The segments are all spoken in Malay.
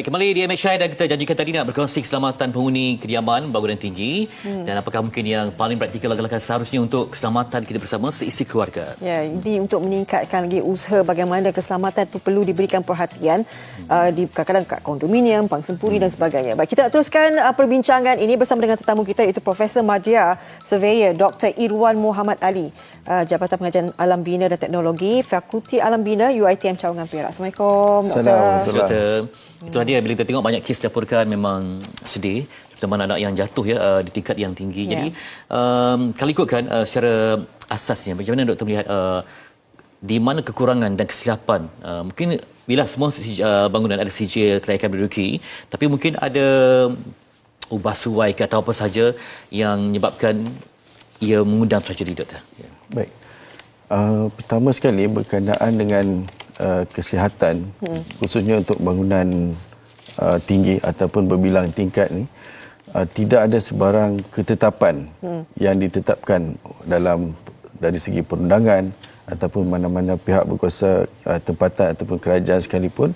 Baik, kembali di MHI dan kita janjikan tadi nak berkongsi keselamatan penghuni kediaman bangunan tinggi hmm. dan apakah mungkin yang paling praktikal langkah-langkah seharusnya untuk keselamatan kita bersama seisi keluarga. Ya, ini untuk meningkatkan lagi usaha bagaimana keselamatan itu perlu diberikan perhatian hmm. uh, di kadang-kadang kat kondominium, pang sempuri hmm. dan sebagainya. Baik, kita nak teruskan uh, perbincangan ini bersama dengan tetamu kita iaitu Profesor Madya Surveyor Dr. Irwan Muhammad Ali. Uh, Jabatan Pengajian Alam Bina dan Teknologi Fakulti Alam Bina UiTM Cawangan Perak. Assalamualaikum. Assalamualaikum. Itu tadi bila kita tengok banyak kes dilaporkan memang sedih terutama anak yang jatuh ya uh, di tingkat yang tinggi. Yeah. Jadi um, kalau ikutkan uh, secara asasnya macam mana doktor melihat uh, di mana kekurangan dan kesilapan uh, mungkin bila semua uh, bangunan ada sijil kelayakan berduduki tapi mungkin ada ubah suai ke atau apa saja yang menyebabkan ia mengundang tragedi doktor. Yeah. Baik. Uh, pertama sekali berkenaan dengan uh, kesihatan hmm. khususnya untuk bangunan uh, tinggi ataupun berbilang tingkat ni uh, tidak ada sebarang ketetapan hmm. yang ditetapkan dalam dari segi perundangan ataupun mana-mana pihak berkuasa uh, tempatan ataupun kerajaan sekalipun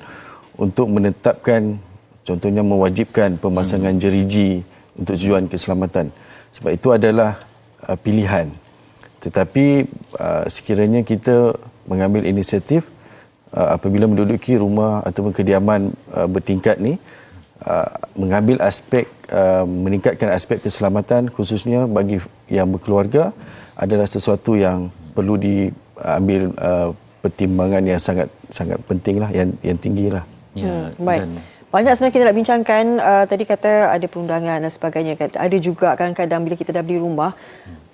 untuk menetapkan contohnya mewajibkan pemasangan hmm. jeriji untuk tujuan keselamatan sebab itu adalah uh, pilihan tetapi uh, sekiranya kita mengambil inisiatif uh, apabila menduduki rumah ataupun kediaman uh, bertingkat ni uh, mengambil aspek uh, meningkatkan aspek keselamatan khususnya bagi yang berkeluarga adalah sesuatu yang perlu diambil uh, pertimbangan yang sangat sangat pentinglah yang yang tinggilah. Ya, hmm, baik. Dan banyak sebenarnya kita nak bincangkan uh, tadi kata ada perundangan dan sebagainya. Ada juga kadang-kadang bila kita dah beli rumah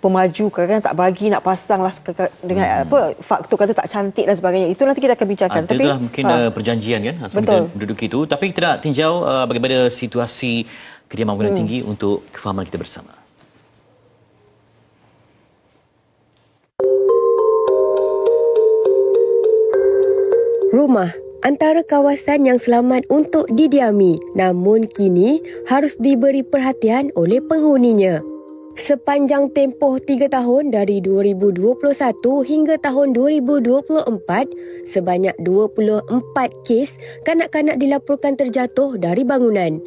pemaju kadang-kadang tak bagi nak pasang lah dengan hmm. apa faktor kata tak cantik dan sebagainya. Itu nanti kita akan bincangkan. Ha, tapi itulah mungkin ha. perjanjian kan betul. duduk itu. Tapi kita nak tinjau uh, bagaimana situasi kediaman bangunan hmm. tinggi untuk kefahaman kita bersama. Rumah antara kawasan yang selamat untuk didiami namun kini harus diberi perhatian oleh penghuninya Sepanjang tempoh tiga tahun dari 2021 hingga tahun 2024, sebanyak 24 kes kanak-kanak dilaporkan terjatuh dari bangunan.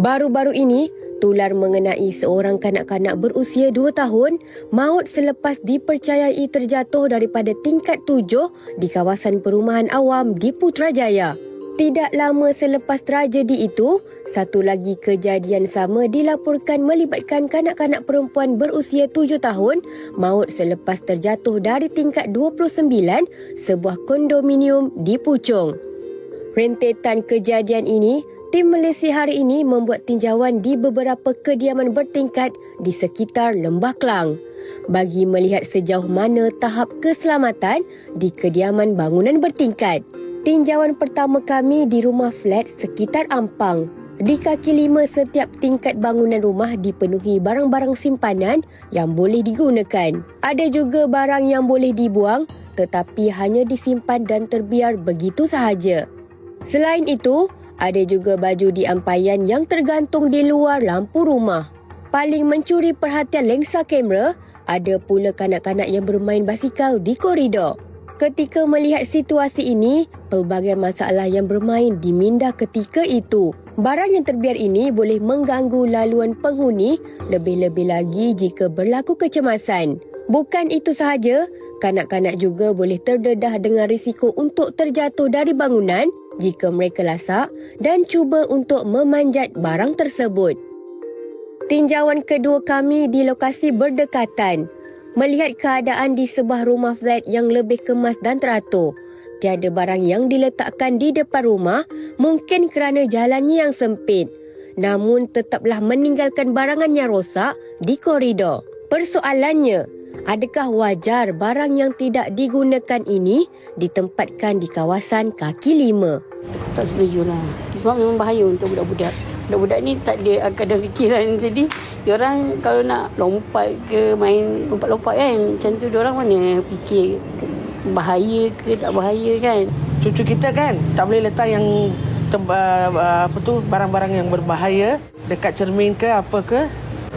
Baru-baru ini, tular mengenai seorang kanak-kanak berusia 2 tahun maut selepas dipercayai terjatuh daripada tingkat tujuh di kawasan perumahan awam di Putrajaya. Tidak lama selepas tragedi itu, satu lagi kejadian sama dilaporkan melibatkan kanak-kanak perempuan berusia tujuh tahun maut selepas terjatuh dari tingkat 29 sebuah kondominium di Puchong. Rentetan kejadian ini, tim Malaysia hari ini membuat tinjauan di beberapa kediaman bertingkat di sekitar Lembah Kelang bagi melihat sejauh mana tahap keselamatan di kediaman bangunan bertingkat. Tinjauan pertama kami di rumah flat sekitar Ampang. Di kaki lima setiap tingkat bangunan rumah dipenuhi barang-barang simpanan yang boleh digunakan. Ada juga barang yang boleh dibuang tetapi hanya disimpan dan terbiar begitu sahaja. Selain itu, ada juga baju di ampayan yang tergantung di luar lampu rumah. Paling mencuri perhatian lensa kamera, ada pula kanak-kanak yang bermain basikal di koridor. Ketika melihat situasi ini, pelbagai masalah yang bermain diminda ketika itu. Barang yang terbiar ini boleh mengganggu laluan penghuni lebih-lebih lagi jika berlaku kecemasan. Bukan itu sahaja, kanak-kanak juga boleh terdedah dengan risiko untuk terjatuh dari bangunan jika mereka lasak dan cuba untuk memanjat barang tersebut. Tinjauan kedua kami di lokasi berdekatan melihat keadaan di sebuah rumah flat yang lebih kemas dan teratur. Tiada barang yang diletakkan di depan rumah mungkin kerana jalannya yang sempit. Namun tetaplah meninggalkan barangan yang rosak di koridor. Persoalannya, adakah wajar barang yang tidak digunakan ini ditempatkan di kawasan kaki lima? Tak setuju lah. Sebab memang bahaya untuk budak-budak budak-budak ni tak ada akan ada fikiran jadi orang kalau nak lompat ke main lompat-lompat kan macam tu orang mana fikir bahaya ke tak bahaya kan cucu kita kan tak boleh letak yang apa tu barang-barang yang berbahaya dekat cermin ke apa ke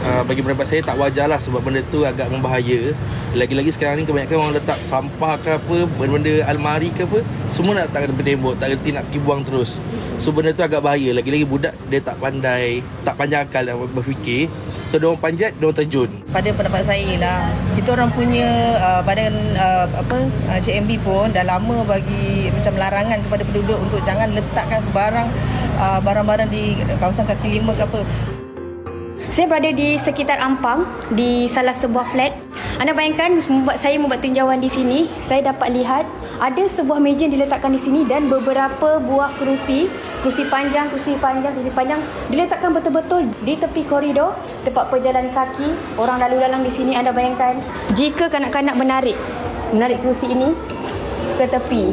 uh, bagi pendapat saya tak wajar lah sebab benda tu agak membahaya. Lagi-lagi sekarang ni kebanyakan orang letak sampah ke apa benda-benda almari ke apa semua nak letak kat tepi tembok tak kerti nak pergi buang terus. So benda tu agak bahaya. Lagi-lagi budak dia tak pandai tak panjang akal nak berfikir. So dia orang panjat dia orang terjun. Pada pendapat saya lah kita orang punya uh, badan uh, apa uh, CMB pun dah lama bagi macam larangan kepada penduduk untuk jangan letakkan sebarang uh, barang-barang di kawasan kaki lima ke apa Saya berada di sekitar Ampang di salah sebuah flat. Anda bayangkan membuat saya membuat tinjauan di sini, saya dapat lihat ada sebuah meja yang diletakkan di sini dan beberapa buah kerusi, kerusi panjang, kerusi panjang, kerusi panjang diletakkan betul-betul di tepi koridor tempat pejalan kaki, orang lalu lalang di sini anda bayangkan jika kanak-kanak menarik menarik kerusi ini ke tepi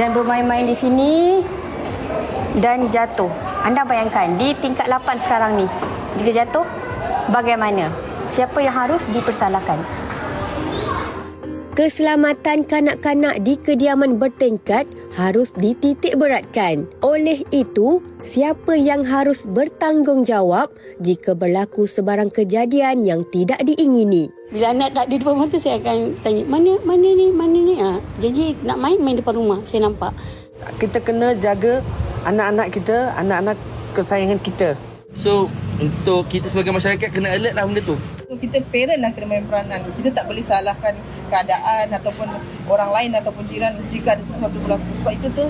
dan bermain-main di sini dan jatuh. Anda bayangkan di tingkat 8 sekarang ni. Jika jatuh, bagaimana? Siapa yang harus dipersalahkan? Keselamatan kanak-kanak di kediaman bertingkat harus dititik beratkan. Oleh itu, siapa yang harus bertanggungjawab jika berlaku sebarang kejadian yang tidak diingini? Bila anak tak ada depan mata saya akan tanya mana mana ni mana ni ah janji nak main main depan rumah saya nampak Kita kena jaga anak-anak kita, anak-anak kesayangan kita. So untuk kita sebagai masyarakat kena alert lah benda tu. Kita parent lah kena main peranan. Kita tak boleh salahkan keadaan ataupun orang lain ataupun jiran jika ada sesuatu berlaku. Sebab itu tu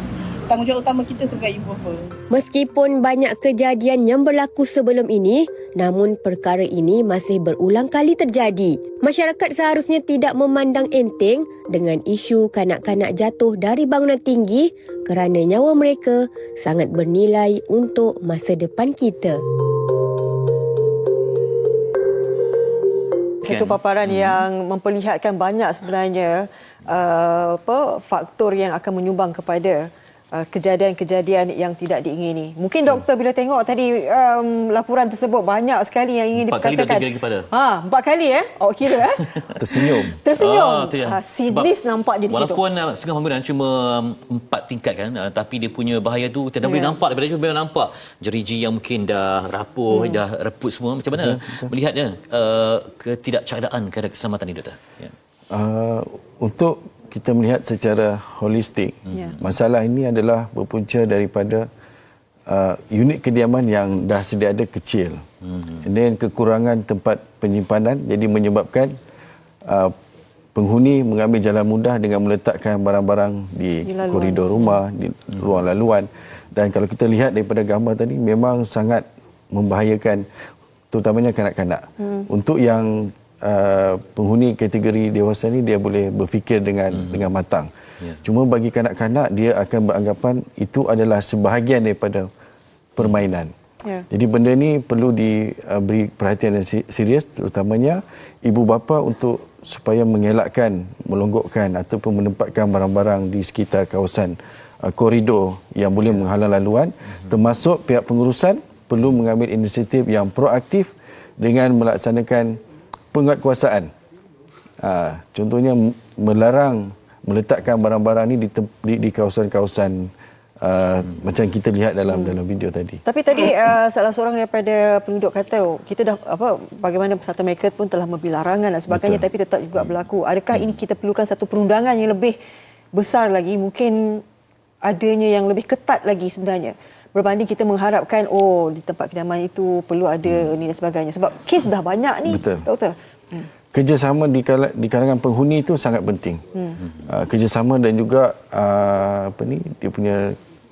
tanggungjawab utama kita sebagai ibu bapa. Meskipun banyak kejadian yang berlaku sebelum ini, namun perkara ini masih berulang kali terjadi. Masyarakat seharusnya tidak memandang enteng dengan isu kanak-kanak jatuh dari bangunan tinggi kerana nyawa mereka sangat bernilai untuk masa depan kita. Satu paparan yang memperlihatkan banyak sebenarnya uh, apa faktor yang akan menyumbang kepada kejadian-kejadian yang tidak diingini. Mungkin doktor bila tengok tadi um, laporan tersebut banyak sekali yang ingin Empat kali diperkatakan. doktor kira kepada. Ha, empat kali eh? Oh kira eh? Tersenyum. Tersenyum. Ah, dia. ha, sinis Sebab nampak je di situ. Walaupun uh, setengah bangunan cuma um, empat tingkat kan, uh, tapi dia punya bahaya tu kita dah boleh Ya. nampak daripada jauh boleh nampak jeriji yang mungkin dah rapuh, Hmm. dah reput semua. Macam mana melihatnya uh, ketidakcadaan kadar keselamatan ini doktor? Ya. Uh, untuk kita melihat secara holistik, Ya. masalah ini adalah berpunca daripada uh, unit kediaman yang dah sedia ada kecil. Hmm. Dan kekurangan tempat penyimpanan jadi menyebabkan uh, penghuni mengambil jalan mudah dengan meletakkan barang-barang di, Di laluan. koridor rumah, di ruang laluan. Dan kalau kita lihat daripada gambar tadi memang sangat membahayakan terutamanya kanak-kanak. Hmm. Untuk yang uh, penghuni kategori dewasa ni dia boleh berfikir dengan hmm. dengan matang. Ya. Cuma bagi kanak-kanak dia akan beranggapan itu adalah sebahagian daripada permainan. Ya. Jadi benda ni perlu diberi perhatian yang se- serius terutamanya ibu bapa untuk supaya mengelakkan, melonggokkan ataupun menempatkan barang-barang di sekitar kawasan uh, koridor yang boleh menghalang laluan termasuk pihak pengurusan perlu mengambil inisiatif yang proaktif dengan melaksanakan penguatkuasaan. Uh, contohnya melarang meletakkan barang-barang ni di, di, di kawasan-kawasan uh, macam kita lihat dalam dalam video tadi. Tapi tadi uh, salah seorang daripada penduduk kata oh, kita dah apa bagaimana Persatuan Amerika pun telah memberi larangan dan sebagainya Betul. tapi tetap juga berlaku. Adakah ini kita perlukan satu perundangan yang lebih besar lagi mungkin adanya yang lebih ketat lagi sebenarnya berbanding kita mengharapkan oh di tempat kediaman itu perlu ada ini dan sebagainya sebab kes dah banyak ni Betul. doktor. kerjasama di, di kalangan penghuni itu sangat penting. Hmm. Uh, kerjasama dan juga uh, apa ni dia punya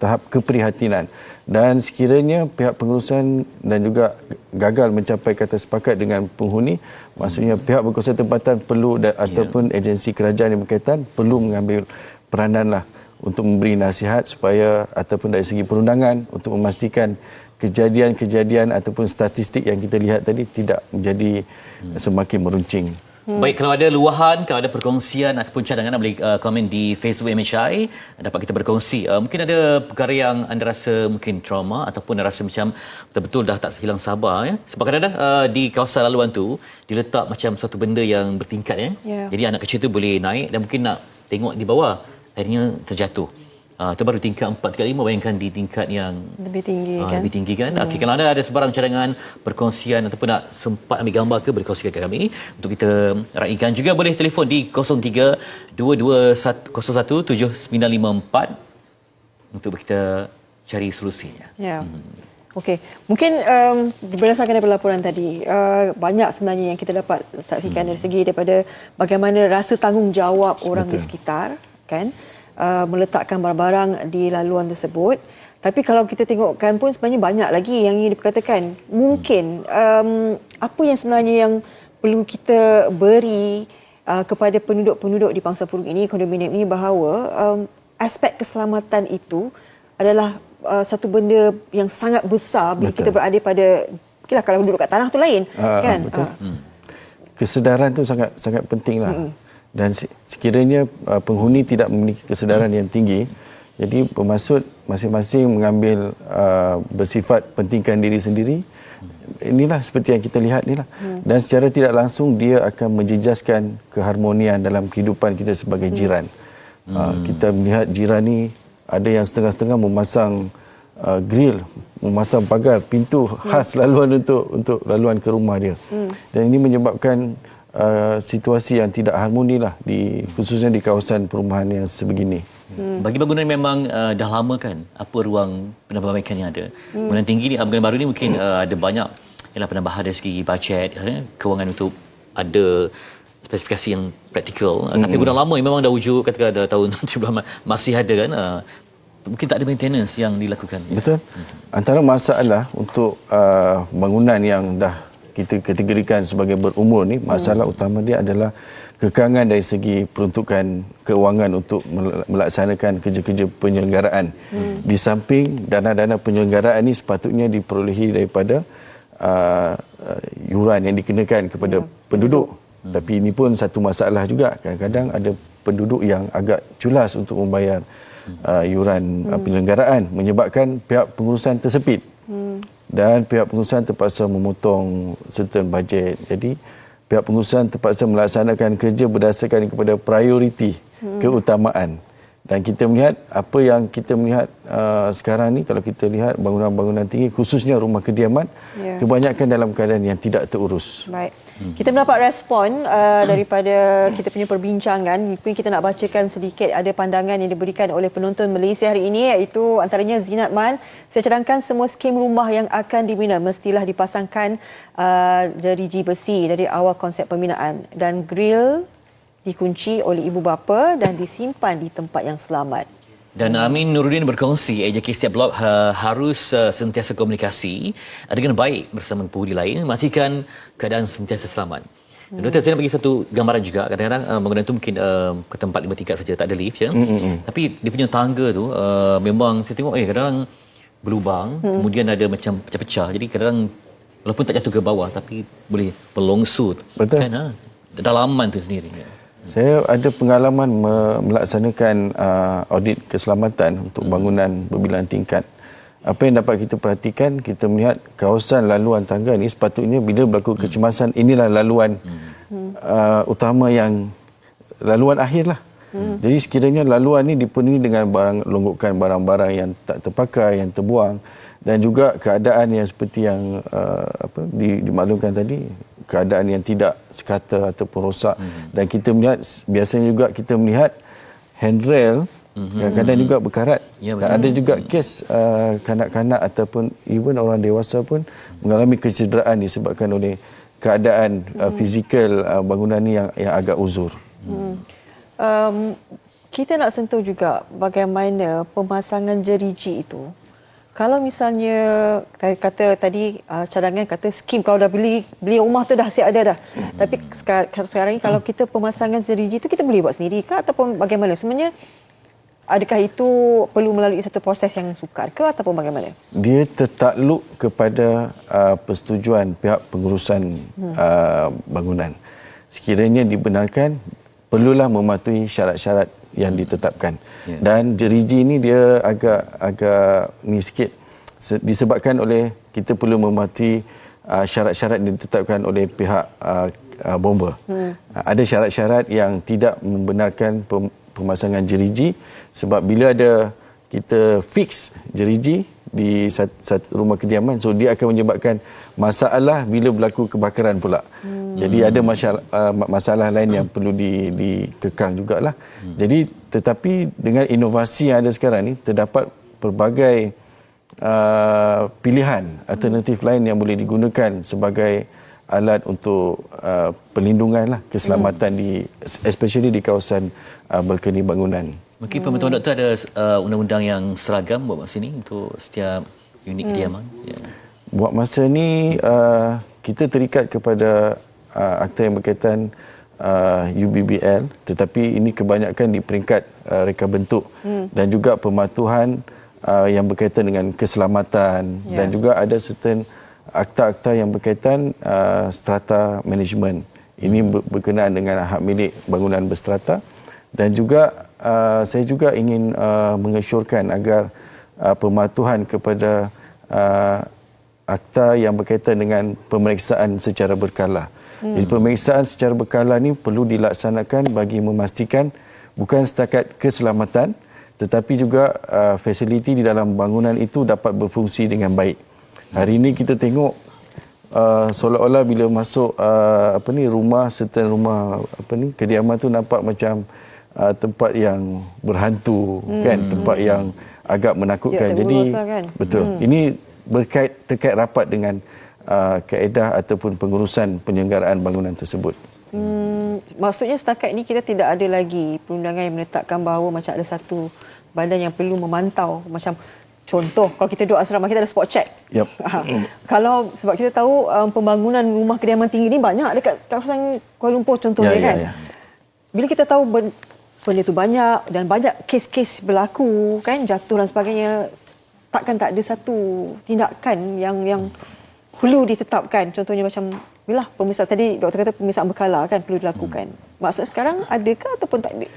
tahap keprihatinan dan sekiranya pihak pengurusan dan juga gagal mencapai kata sepakat dengan penghuni maksudnya pihak berkuasa tempatan perlu dan, ataupun agensi kerajaan yang berkaitan perlu mengambil peranan lah untuk memberi nasihat supaya ataupun dari segi perundangan untuk memastikan kejadian-kejadian ataupun statistik yang kita lihat tadi tidak menjadi semakin meruncing. Hmm. Baik, kalau ada luahan, kalau ada perkongsian ataupun cadangan, boleh uh, komen di Facebook MHI. Dapat kita berkongsi. Uh, mungkin ada perkara yang anda rasa mungkin trauma ataupun anda rasa macam betul-betul dah tak hilang sabar. Ya? Sebab kadang-kadang uh, di kawasan laluan tu, diletak macam suatu benda yang bertingkat. Ya? Ya. Jadi anak kecil tu boleh naik dan mungkin nak tengok di bawah. Akhirnya terjatuh. Uh, itu baru tingkat 4, tingkat 5 bayangkan di tingkat yang Lebih tinggi Ah, kan. lebih tinggi kan. Hmm. Okey kalau anda ada sebarang cadangan perkongsian ataupun nak sempat ambil gambar ke boleh kongsikan ke kami untuk kita raikan juga boleh telefon di 03 221 7954 untuk kita cari solusinya. Ya. Okey, mungkin um, berdasarkan daripada laporan tadi, uh, banyak sebenarnya yang kita dapat saksikan dari segi daripada bagaimana rasa tanggungjawab orang Betul. di sekitar, kan, uh, meletakkan barang-barang di laluan tersebut. Tapi kalau kita tengokkan pun sebenarnya banyak lagi yang ingin diperkatakan. Mungkin um, apa yang sebenarnya yang perlu kita beri uh, kepada penduduk-penduduk di Pangsa Purung ini, kondominium ini bahawa um, aspek keselamatan itu adalah uh, satu benda yang sangat besar bila Betul. kita berada pada Kira kalau duduk kat tanah tu lain Ah, kan betul. Ah. kesedaran tu sangat sangat penting lah. Dan se- sekiranya uh, penghuni tidak memiliki kesedaran yang tinggi, jadi bermaksud masing-masing mengambil uh, bersifat pentingkan diri sendiri. Inilah seperti yang kita lihat ni lah. Dan secara tidak langsung dia akan menjejaskan keharmonian dalam kehidupan kita sebagai jiran. Uh, kita melihat jiran ni ada yang setengah-setengah memasang uh, grill, memasang pagar, pintu khas laluan untuk untuk laluan ke rumah dia. Dan ini menyebabkan uh, situasi yang tidak harmoni lah di khususnya di kawasan perumahan yang sebegini. Hmm. Bagi bangunan memang uh, dah lama kan apa ruang penambahbaikan yang ada. Hmm. Bangunan tinggi ni, bangunan baru ni mungkin uh, ada banyak ialah penambahan dari segi bajet, eh, kewangan untuk ada spesifikasi yang praktikal. Hmm. Tapi bangunan lama yang memang dah wujud katakan ada tahun 70 masih ada kan. Uh, mungkin tak ada maintenance yang dilakukan. Betul. Antara masalah untuk uh, bangunan yang dah kita kategorikan sebagai berumur ni, masalah hmm. utama dia adalah kekangan dari segi peruntukan keuangan untuk mel- melaksanakan kerja-kerja penyelenggaraan. Hmm. Di samping dana-dana penyelenggaraan ini sepatutnya diperolehi daripada uh, uh, yuran yang dikenakan kepada hmm. penduduk. Hmm. Tapi ini pun satu masalah juga. Kadang-kadang ada penduduk yang agak culas untuk membayar uh, yuran hmm. uh, penyelenggaraan menyebabkan pihak pengurusan tersepit. Hmm. Dan pihak pengurusan terpaksa memotong certain bajet. Jadi pihak pengurusan terpaksa melaksanakan kerja berdasarkan kepada prioriti hmm. keutamaan. Dan kita melihat apa yang kita melihat uh, sekarang ni kalau kita lihat bangunan-bangunan tinggi khususnya rumah kediaman Ya. kebanyakan dalam keadaan yang tidak terurus. Baik. Kita mendapat respon uh, daripada kita punya perbincangan. Mungkin kita nak bacakan sedikit ada pandangan yang diberikan oleh penonton Malaysia hari ini iaitu antaranya Zinat Man. Saya cadangkan semua skim rumah yang akan dibina mestilah dipasangkan uh, jeriji besi dari awal konsep pembinaan dan grill dikunci oleh ibu bapa dan disimpan di tempat yang selamat. Dan Amin Nuruddin berkongsi AJK setiap blok ha, harus uh, sentiasa komunikasi uh, dengan baik bersama penghuni lain memastikan keadaan sentiasa selamat. Dan Doktor, saya nak bagi satu gambaran juga. Kadang-kadang uh, bangunan itu mungkin uh, ke tempat lima tingkat saja, tak ada lift. ya. Mm-mm. Tapi dia punya tangga tu uh, memang saya tengok eh kadang-kadang berlubang, kemudian ada macam pecah-pecah. Jadi kadang-kadang walaupun tak jatuh ke bawah tapi boleh berlongsur. Betul. Kan, ha? Dalaman tu sendiri. Saya ada pengalaman me- melaksanakan uh, audit keselamatan untuk bangunan berbilangan tingkat. Apa yang dapat kita perhatikan, kita melihat kawasan laluan tangga ni sepatutnya bila berlaku kecemasan, inilah laluan uh, utama yang laluan akhir lah. Jadi sekiranya laluan ni dipenuhi dengan barang longgokan barang-barang yang tak terpakai, yang terbuang dan juga keadaan yang seperti yang uh, apa di, dimaklumkan tadi keadaan yang tidak sekata ataupun rosak hmm. dan kita melihat biasanya juga kita melihat handrail hmm. kadang-kadang juga berkarat Ya, dan ada juga kes uh, kanak-kanak ataupun even orang dewasa pun mengalami kecederaan disebabkan oleh keadaan uh, fizikal uh, bangunan ni yang yang agak uzur. Hmm. Um, kita nak sentuh juga bagaimana pemasangan jeriji itu. Kalau misalnya kata, kata tadi uh, cadangan kata skim kalau dah beli beli rumah tu dah siap ada dah. Hmm. Tapi sekarang, sekarang ni kalau kita pemasangan jeriji tu kita boleh buat sendiri ke ataupun bagaimana? Sebenarnya adakah itu perlu melalui satu proses yang sukar ke ataupun bagaimana? Dia tertakluk kepada uh, persetujuan pihak pengurusan hmm. uh, bangunan. Sekiranya dibenarkan perlulah mematuhi syarat-syarat yang ditetapkan. Ya. Dan jeriji ini dia agak agak ni sikit Se- disebabkan oleh kita perlu mematuhi uh, syarat-syarat yang ditetapkan oleh pihak uh, uh, bomba. Hmm. Uh, ada syarat-syarat yang tidak membenarkan pem- pemasangan jeriji sebab bila ada kita fix jeriji di satu, satu rumah kediaman so dia akan menyebabkan masalah bila berlaku kebakaran pula. Hmm. Jadi ada masalah, uh, masalah lain yang perlu di, dikekang jugalah. Hmm. Jadi tetapi dengan inovasi yang ada sekarang ni terdapat pelbagai uh, pilihan alternatif hmm. lain yang boleh digunakan sebagai alat untuk uh, perlindungan lah keselamatan hmm. di especially di kawasan uh, balkoni bangunan. Mungkin pembentukan doktor ada uh, undang-undang yang seragam buat masa ini untuk setiap unit hmm. kediaman. Ya. Buat masa ni uh, kita terikat kepada uh, akta yang berkaitan uh, UBBL tetapi ini kebanyakan di peringkat uh, reka bentuk hmm. dan juga pematuhan uh, yang berkaitan dengan keselamatan yeah. dan juga ada certain akta-akta yang berkaitan uh, strata management. Ini berkenaan dengan hak milik bangunan berstrata dan juga uh, saya juga ingin uh, mengesyorkan agar uh, pematuhan kepada uh, akta yang berkaitan dengan pemeriksaan secara berkala. Hmm. Jadi pemeriksaan secara berkala ni perlu dilaksanakan bagi memastikan bukan setakat keselamatan tetapi juga uh, fasiliti di dalam bangunan itu dapat berfungsi dengan baik. Hari ini kita tengok uh, seolah-olah bila masuk uh, apa ni rumah serta rumah apa ni kediaman tu nampak macam uh, tempat yang berhantu hmm. kan tempat yang agak menakutkan. Ya, Jadi lah kan? betul. Hmm. Ini berkait terkait rapat dengan uh, kaedah ataupun pengurusan penyelenggaraan bangunan tersebut. Hmm, maksudnya setakat ini kita tidak ada lagi perundangan yang menetapkan bahawa macam ada satu badan yang perlu memantau macam contoh kalau kita duduk asrama kita ada spot check. Yep. kalau sebab kita tahu um, pembangunan rumah kediaman tinggi ni banyak dekat kawasan Kuala Lumpur contohnya ya, kan. Ya, ya. Bila kita tahu benda itu banyak dan banyak kes-kes berlaku kan jatuh dan sebagainya takkan tak ada satu tindakan yang yang perlu ditetapkan contohnya macam Yalah, pemeriksaan tadi doktor kata pemeriksaan berkala kan perlu dilakukan. Hmm. Maksud sekarang adakah ataupun tak ada?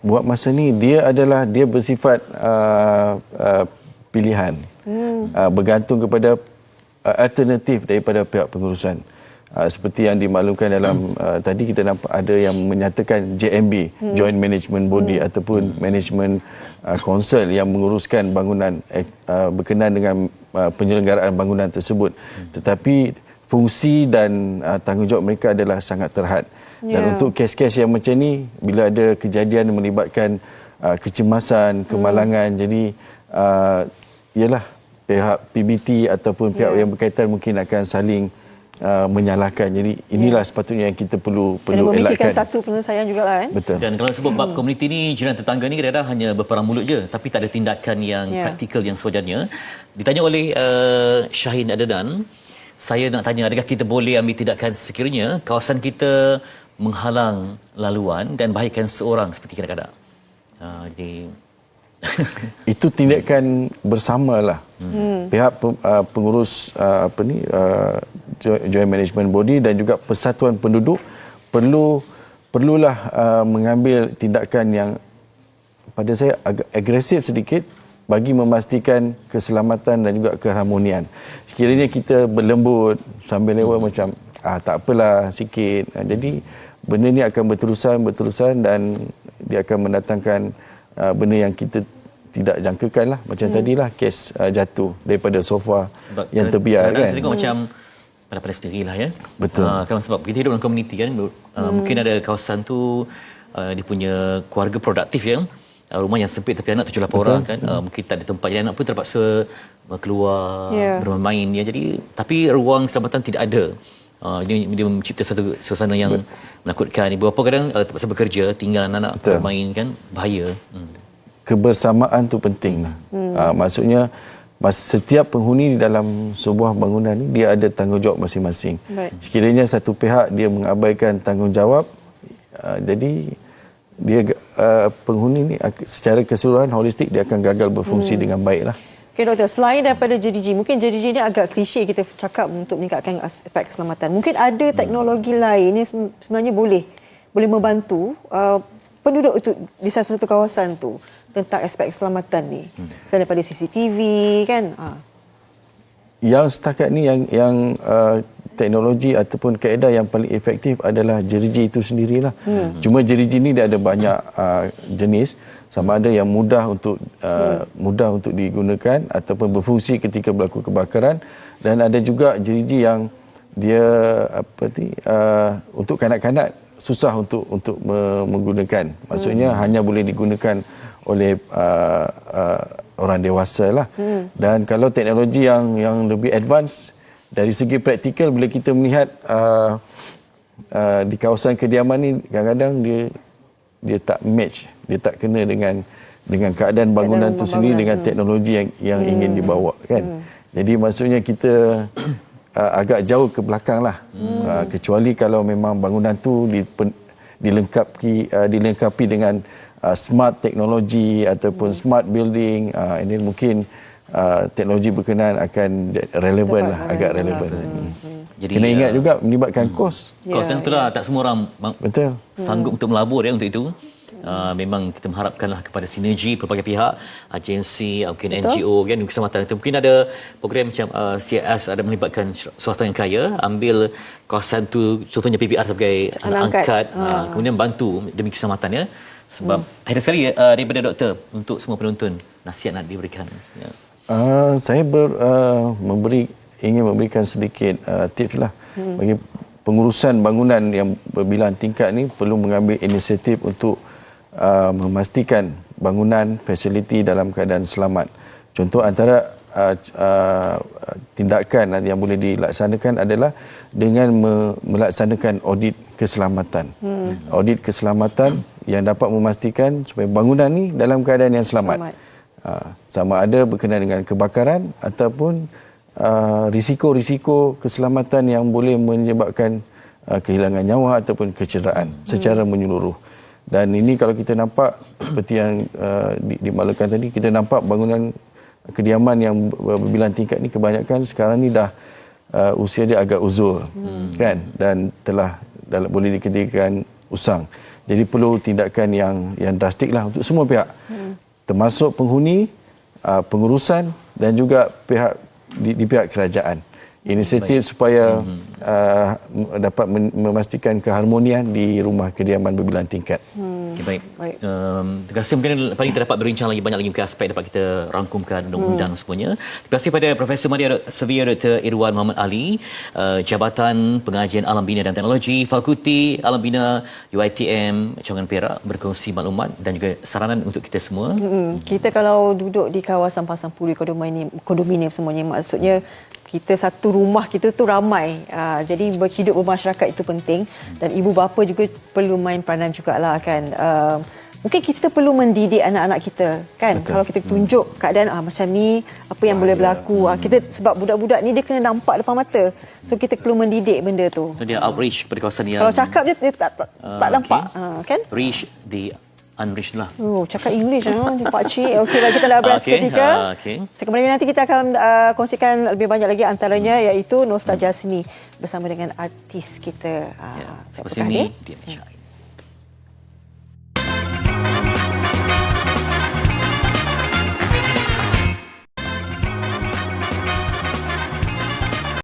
Buat masa ni dia adalah dia bersifat uh, uh, pilihan. Hmm. Uh, bergantung kepada uh, alternatif daripada pihak pengurusan. Uh, seperti yang dimaklumkan dalam uh, tadi kita nampak ada yang menyatakan JMB hmm. Joint Management Body hmm. ataupun hmm. Management uh, Council yang menguruskan bangunan uh, berkenaan dengan uh, penyelenggaraan bangunan tersebut. Hmm. Tetapi fungsi dan uh, tanggungjawab mereka adalah sangat terhad. Yeah. Dan untuk kes-kes yang macam ni, bila ada kejadian melibatkan uh, kecemasan, kemalangan, hmm. jadi uh, ialah pihak PBT ataupun pihak yeah. yang berkaitan mungkin akan saling uh, menyalahkan. Jadi inilah yeah. sepatutnya yang kita perlu perlu elakkan. Memikirkan satu penyelesaian juga lah. Eh? Betul. Dan kalau sebut bab hmm. komuniti ni, jiran tetangga ni kadang-kadang hanya berperang mulut je. Tapi tak ada tindakan yang yeah. praktikal yang sewajarnya. Ditanya oleh uh, Syahin Adedan, saya nak tanya adakah kita boleh ambil tindakan sekiranya kawasan kita menghalang laluan dan bahayakan seorang seperti kadang-kadang. Uh, jadi itu tindakan bersamalah hmm. pihak uh, pengurus uh, apa ni uh, joint management body dan juga persatuan penduduk perlu perlulah uh, mengambil tindakan yang pada saya agak agresif sedikit bagi memastikan keselamatan dan juga keharmonian. Sekiranya kita berlembut sambil lewat hmm. macam ah tak apalah sikit. Ah, jadi benda ni akan berterusan berterusan dan dia akan mendatangkan uh, benda yang kita tidak jangkakan lah macam hmm. tadilah kes uh, jatuh daripada sofa sebab yang terbiar kan. Kita tengok hmm. macam pada-pada sendirilah ya. Betul. Uh, kan sebab kita hidup dalam komuniti kan uh, hmm. mungkin ada kawasan tu uh, dia punya keluarga produktif ya. Uh, rumah yang sempit tapi anak tujuh lapan orang kan uh, mungkin tak ada tempat jadi anak pun terpaksa keluar yeah. bermain ya jadi tapi ruang keselamatan tidak ada uh, dia, dia mencipta satu suasana yang Bet. menakutkan beberapa kadang uh, terpaksa bekerja tinggal anak-anak Betul. bermain kan bahaya hmm. kebersamaan tu penting hmm. uh, maksudnya setiap penghuni di dalam sebuah bangunan ni dia ada tanggungjawab masing-masing Baik. sekiranya satu pihak dia mengabaikan tanggungjawab uh, jadi dia uh, penghuni ni secara keseluruhan holistik dia akan gagal berfungsi hmm. dengan baik lah. Okay doktor, selain daripada JDG, mungkin JDG ni agak klise kita cakap untuk meningkatkan aspek keselamatan. Mungkin ada hmm. teknologi hmm. lain yang sebenarnya boleh boleh membantu uh, penduduk itu di satu kawasan tu tentang aspek keselamatan ni. Hmm. Selain daripada CCTV kan. Ha. Yang setakat ni yang yang uh, teknologi ataupun kaedah yang paling efektif adalah jeriji itu sendirilah. Hmm. Cuma jeriji ni dia ada banyak uh, jenis sama ada yang mudah untuk uh, mudah untuk digunakan ataupun berfungsi ketika berlaku kebakaran dan ada juga jeriji yang dia apa ni uh, untuk kanak-kanak susah untuk untuk menggunakan. Maksudnya hmm. hanya boleh digunakan oleh uh, uh, orang dewasa lah. Hmm. Dan kalau teknologi yang yang lebih advance dari segi praktikal bila kita melihat uh, uh, di kawasan kediaman ni kadang-kadang dia dia tak match, dia tak kena dengan dengan keadaan bangunan itu sendiri dengan hmm. teknologi yang yang hmm. ingin dibawa kan. Hmm. Jadi maksudnya kita uh, agak jauh ke belakang lah. Hmm. Uh, kecuali kalau memang bangunan tu dilengkapi uh, dilengkapi dengan uh, smart teknologi ataupun hmm. smart building uh, ini mungkin uh, teknologi berkenaan akan relevan lah, agak relevan. Hmm. Jadi kena ingat uh, juga melibatkan hmm. kos. Kos yang itulah tak semua orang betul sanggup hmm. untuk melabur ya untuk itu. Uh, memang kita mengharapkanlah kepada sinergi pelbagai pihak, agensi, mungkin Betul. NGO kan keselamatan itu. Mungkin ada program macam uh, CIS ada melibatkan swasta yang kaya, ambil kawasan tu contohnya PBR sebagai anak angkat, angkat uh, kemudian bantu demi keselamatan ya. Sebab hmm. akhir sekali uh, daripada doktor untuk semua penonton nasihat nak diberikan. Ya. Uh, saya ber, uh, memberi ingin memberikan sedikit uh, tips lah hmm. bagi pengurusan bangunan yang berbilang tingkat ni perlu mengambil inisiatif untuk uh, memastikan bangunan fasiliti dalam keadaan selamat. Contoh antara uh, uh, tindakan yang boleh dilaksanakan adalah dengan me- melaksanakan audit keselamatan. Hmm. Audit keselamatan yang dapat memastikan supaya bangunan ni dalam keadaan yang selamat. selamat. Uh, sama ada berkenaan dengan kebakaran ataupun uh, risiko-risiko keselamatan yang boleh menyebabkan uh, kehilangan nyawa ataupun kecederaan hmm. secara menyeluruh. Dan ini kalau kita nampak seperti yang uh, dimaklumkan tadi, kita nampak bangunan kediaman yang berbilang tingkat ni kebanyakan sekarang ni dah uh, usia dia agak uzur hmm. kan dan telah dalam boleh dikatakan usang. Jadi perlu tindakan yang yang drastik lah untuk semua pihak. Hmm. Termasuk penghuni, uh, pengurusan dan juga pihak di, di pihak kerajaan. Inisiatif Baik. supaya hmm. uh, dapat memastikan keharmonian di rumah kediaman berbilang tingkat. Hmm. Okay, baik. baik. Um, terima kasih mungkin paling kita dapat berbincang lagi banyak lagi mungkin aspek dapat kita rangkumkan undang-undang hmm. semuanya. Terima kasih pada Profesor Madia Severe Dr. Irwan Muhammad Ali, uh, Jabatan Pengajian Alam Bina dan Teknologi, Fakulti Alam Bina UiTM Congan Perak berkongsi maklumat dan juga saranan untuk kita semua. Hmm. Kita kalau duduk di kawasan Pasang Puri kondominium, kondominium semuanya maksudnya kita satu rumah kita tu ramai. Uh, jadi berhidup bermasyarakat itu penting dan ibu bapa juga perlu main peranan jugalah kan. Uh, mungkin kita perlu mendidik anak-anak kita kan. Betul. Kalau kita tunjuk hmm. keadaan ah macam ni apa yang ah, boleh berlaku. Hmm. kita sebab budak-budak ni dia kena nampak depan mata. So kita perlu mendidik benda tu. So, dia outreach pada kawasan yang Kalau cakap dia, dia tak tak, uh, tak nampak. Okay. Uh, kan? Reach the unreached lah. Oh, cakap English ah, di Pak Cik. Okey, baik kita dah beras okay. ketika. Uh, okay. Sekemudian nanti kita akan uh, kongsikan lebih banyak lagi antaranya hmm. iaitu nostalgia seni bersama dengan artis kita. Uh, ya, yeah. Seperti ini, dia